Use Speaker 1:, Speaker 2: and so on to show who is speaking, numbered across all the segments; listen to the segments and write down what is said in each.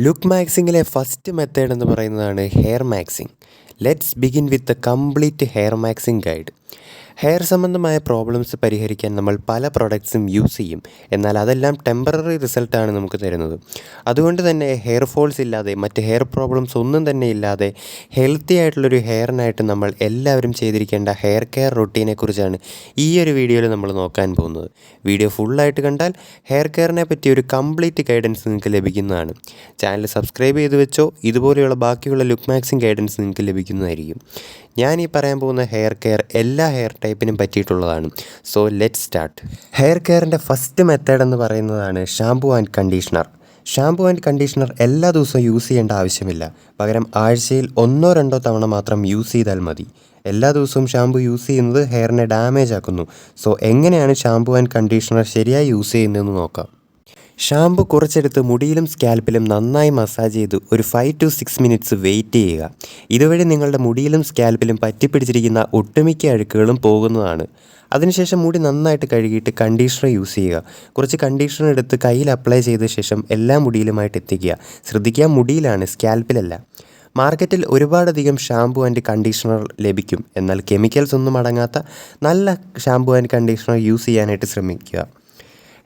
Speaker 1: Look മാക്സിങ്ങിലെ first method എന്ന് പറയുന്നതാണ് hair maxing let's begin with a complete hair maxing guide hair സംബന്ധമായ problems പരിഹരിക്കാൻ നമ്മൾ പല പ്രോഡക്ട്സും യൂസ് ചെയ്യും. എന്നാൽ അതെല്ലാം ടെമ്പററി റിസൾട്ടാണ് നമുക്ക് തരുന്നത്. അതുകൊണ്ട് തന്നെ ഹെയർ ഫോൾസ് ഇല്ലാതെ മറ്റ് ഹെയർ പ്രോബ്ലംസ് ഒന്നും തന്നെ ഇല്ലാതെ ഹെൽത്തി ആയിട്ടുള്ളൊരു ഹെയറിനായിട്ട് നമ്മൾ എല്ലാവരും ചെയ്തിരിക്കേണ്ട ഹെയർ കെയർ റൊട്ടീനെക്കുറിച്ചാണ് ഈ ഒരു വീഡിയോയിൽ നമ്മൾ നോക്കാൻ പോകുന്നത്. വീഡിയോ ഫുള്ളായിട്ട് കണ്ടാൽ ഹെയർ കെയറിനെ പറ്റി ഒരു കംപ്ലീറ്റ് ഗൈഡൻസ് നിങ്ങൾക്ക് ലഭിക്കുന്നതാണ്. ചാനൽ സബ്സ്ക്രൈബ് ചെയ്ത് വെച്ചോ ഇതുപോലെയുള്ള ബാക്കിയുള്ള ലുക്ക് മാക്സിങ് ഗൈഡൻസ് നിങ്ങൾക്ക് ലഭിക്കുന്നതായിരിക്കും. ഞാൻ ഈ പറയാൻ പോകുന്ന ഹെയർ കെയർ എല്ലാ ഹെയർ ടൈപ്പിനും പറ്റിയിട്ടുള്ളതാണ്. സോ ലെറ്റ് സ്റ്റാർട്ട് ഹെയർ കെയറിന്റെ ഫസ്റ്റ് മെത്തേഡ് എന്ന് പറയുന്നതാണ് shampoo and conditioner shampoo and conditioner എല്ലാ ദിവസവും യൂസ് ചെയ്യേണ്ട ആവശ്യമില്ല. പകരം ആഴ്ചയിൽ ഒന്നോ രണ്ടോ തവണ മാത്രം യൂസ് ചെയ്താൽ മതി. എല്ലാ ദിവസവും ഷാംപൂ യൂസ് ചെയ്യുന്നത് ഹെയറിനെ ഡാമേജ് ആക്കുന്നു. സോ എങ്ങനെയാണ് ഷാംപൂ ആൻഡ് കണ്ടീഷണർ ശരിയായി യൂസ് ചെയ്യുന്നതെന്ന് നോക്കാം. ഷാമ്പു കുറച്ചെടുത്ത് മുടിയിലും സ്കാൽപ്പിലും നന്നായി മസാജ് ചെയ്ത് ഒരു five to six minutes wait ചെയ്യുക. ഇതുവഴി നിങ്ങളുടെ മുടിയിലും സ്കാൽപ്പിലും പറ്റിപ്പിടിച്ചിരിക്കുന്ന ഒട്ടുമിക്ക അഴുക്കുകളും പോകുന്നതാണ്. അതിനുശേഷം മുടി നന്നായിട്ട് കഴുകിയിട്ട് കണ്ടീഷണർ യൂസ് ചെയ്യുക. കുറച്ച് കണ്ടീഷണർ എടുത്ത് കയ്യിൽ അപ്ലൈ ചെയ്ത ശേഷം എല്ലാ മുടിയിലുമായിട്ട് എത്തിക്കുക. ശ്രദ്ധിക്കുക മുടിയിലാണ് സ്കാൽപ്പിലല്ല. മാർക്കറ്റിൽ ഒരുപാടധികം ഷാംപു ആൻഡ് കണ്ടീഷണർ ലഭിക്കും. എന്നാൽ കെമിക്കൽസ് ഒന്നും അടങ്ങാത്ത നല്ല ഷാംപു ആൻഡ് കണ്ടീഷണർ യൂസ് ചെയ്യാനായിട്ട് ശ്രമിക്കുക.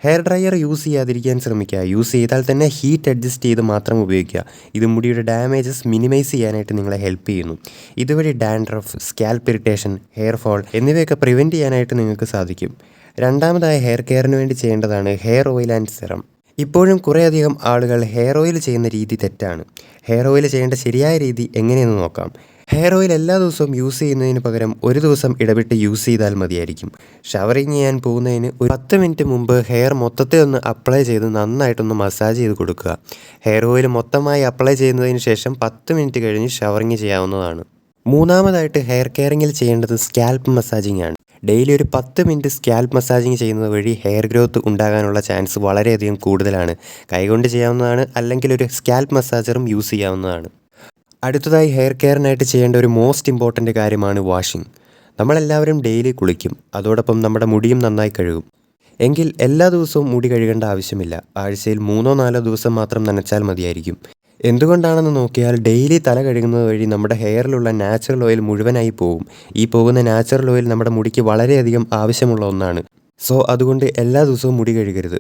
Speaker 1: ഹെയർ ഡ്രയർ യൂസ് ചെയ്യാതിരിക്കാൻ ശ്രമിക്കുക. യൂസ് ചെയ്താൽ തന്നെ ഹീറ്റ് അഡ്ജസ്റ്റ് ചെയ്ത് മാത്രം ഉപയോഗിക്കുക. ഇത് മുടിയുടെ ഡാമേജസ് മിനിമൈസ് ചെയ്യാനായിട്ട് നിങ്ങളെ ഹെൽപ്പ് ചെയ്യുന്നു. ഇതുവഴി dandruff scalp irritation hair fall എന്നിവയൊക്കെ പ്രിവെന്റ് ചെയ്യാനായിട്ട് നിങ്ങൾക്ക് സാധിക്കും. രണ്ടാമതായി ഹെയർ കെയറിന് വേണ്ടി ചെയ്യേണ്ടതാണ് ഹെയർ ഓയിൽ ആൻഡ് സെറം. ഇപ്പോഴും കുറേയധികം ആളുകൾ ഹെയർ ഓയിൽ ചെയ്യുന്ന രീതി തെറ്റാണ്. ഹെയർ ഓയിൽ ചെയ്യേണ്ട ശരിയായ രീതി എങ്ങനെയെന്ന് നോക്കാം. ഹെയർ ഓയിൽ എല്ലാ ദിവസവും യൂസ് ചെയ്യുന്നതിന് പകരം ഒരു ദിവസം ഇടവിട്ട് യൂസ് ചെയ്താൽ മതിയായിരിക്കും. ഷവറിങ് ചെയ്യാൻ പോകുന്നതിന് ഒരു പത്ത് മിനിറ്റ് മുമ്പ് ഹെയർ മൊത്തത്തിൽ ഒന്ന് അപ്ലൈ ചെയ്ത് നന്നായിട്ടൊന്ന് മസാജ് ചെയ്ത് കൊടുക്കുക. ഹെയർ ഓയിൽ മൊത്തമായി അപ്ലൈ ചെയ്യുന്നതിന് ശേഷം പത്ത് മിനിറ്റ് കഴിഞ്ഞ് ഷവറിങ് ചെയ്യാവുന്നതാണ്. മൂന്നാമതായിട്ട് ഹെയർ കെയറിങ്ങിൽ ചെയ്യേണ്ടത് സ്കാൽപ്പ് മസാജിങ് ആണ്. ഡെയിലി ഒരു പത്ത് മിനിറ്റ് സ്കാൽപ്പ് മസാജിങ് ചെയ്യുന്നത് വഴി ഹെയർ ഗ്രോത്ത് ഉണ്ടാകാനുള്ള ചാൻസ് വളരെയധികം കൂടുതലാണ്. കൈകൊണ്ട് ചെയ്യാവുന്നതാണ് അല്ലെങ്കിൽ ഒരു സ്കാൽപ്പ് മസാജറും യൂസ് ചെയ്യാവുന്നതാണ്. അടുത്തതായി ഹെയർ കെയറിനായിട്ട് ചെയ്യേണ്ട ഒരു മോസ്റ്റ് ഇമ്പോർട്ടന്റ് കാര്യമാണ് വാഷിംഗ് നമ്മളെല്ലാവരും ഡെയിലി കുളിക്കും. അതോടൊപ്പം നമ്മുടെ മുടിയും നന്നായി കഴുകും. എങ്കിൽ എല്ലാ ദിവസവും മുടി കഴുകേണ്ട ആവശ്യമില്ല. ആഴ്ചയിൽ മൂന്നോ നാലോ ദിവസം മാത്രം നനച്ചാൽ മതിയായിരിക്കും. എന്തുകൊണ്ടാണെന്ന് നോക്കിയാൽ ഡെയിലി തല കഴുകുന്നത് വഴി നമ്മുടെ ഹെയറിലുള്ള നാച്ചുറൽ ഓയിൽ മുഴുവനായി പോകും. ഈ പോകുന്ന നാച്ചുറൽ ഓയിൽ നമ്മുടെ മുടിക്ക് വളരെയധികം ആവശ്യമുള്ള ഒന്നാണ്. സോ അതുകൊണ്ട് എല്ലാ ദിവസവും മുടി കഴുകരുത്.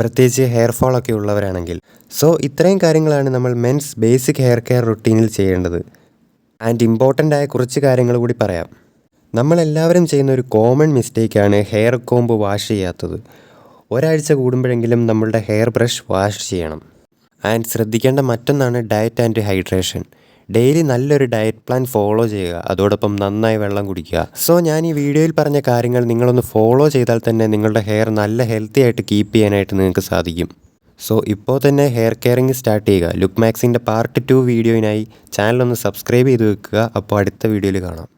Speaker 1: പ്രത്യേകിച്ച് ഹെയർ ഫോൾ ഒക്കെ ഉള്ളവരാണെങ്കിൽ. സോ ഇത്രയും കാര്യങ്ങളാണ് നമ്മൾ മെൻസ് ബേസിക് ഹെയർ കെയർ റുട്ടീനിൽ ചെയ്യേണ്ടത്. ആൻഡ് ഇമ്പോർട്ടന്റ് ആയ കുറച്ച് കാര്യങ്ങൾ കൂടി പറയാം. നമ്മളെല്ലാവരും ചെയ്യുന്ന ഒരു കോമൺ മിസ്റ്റേക്കാണ് ഹെയർ കോമ്പ് വാഷ് ചെയ്യാത്തത്. ഒരാഴ്ച കൂടുമ്പോഴെങ്കിലും നമ്മളുടെ ഹെയർ ബ്രഷ് വാഷ് ചെയ്യണം. ആൻഡ് ശ്രദ്ധിക്കേണ്ട മറ്റൊന്നാണ് ഡയറ്റ് ആൻഡ് ഹൈഡ്രേഷൻ ഡെയിലി നല്ലൊരു ഡയറ്റ് പ്ലാൻ ഫോളോ ചെയ്യുക. അതോടൊപ്പം നന്നായി വെള്ളം കുടിക്കുക. സോ ഞാൻ ഈ വീഡിയോയിൽ പറഞ്ഞ കാര്യങ്ങൾ നിങ്ങളൊന്ന് ഫോളോ ചെയ്താൽ തന്നെ നിങ്ങളുടെ ഹെയർ നല്ല ഹെൽത്തി ആയിട്ട് കീപ്പ് ചെയ്യാനായിട്ട് നിങ്ങൾക്ക് സാധിക്കും. സോ ഇപ്പോൾ തന്നെ ഹെയർ കെയറിങ് സ്റ്റാർട്ട് ചെയ്യുക. ലുക്ക് മാക്സിന്റെ പാർട്ട് ടു വീഡിയോയിനായി ചാനലൊന്ന് സബ്സ്ക്രൈബ് ചെയ്ത് വെക്കുക. അപ്പോൾ അടുത്ത വീഡിയോയിൽ കാണാം.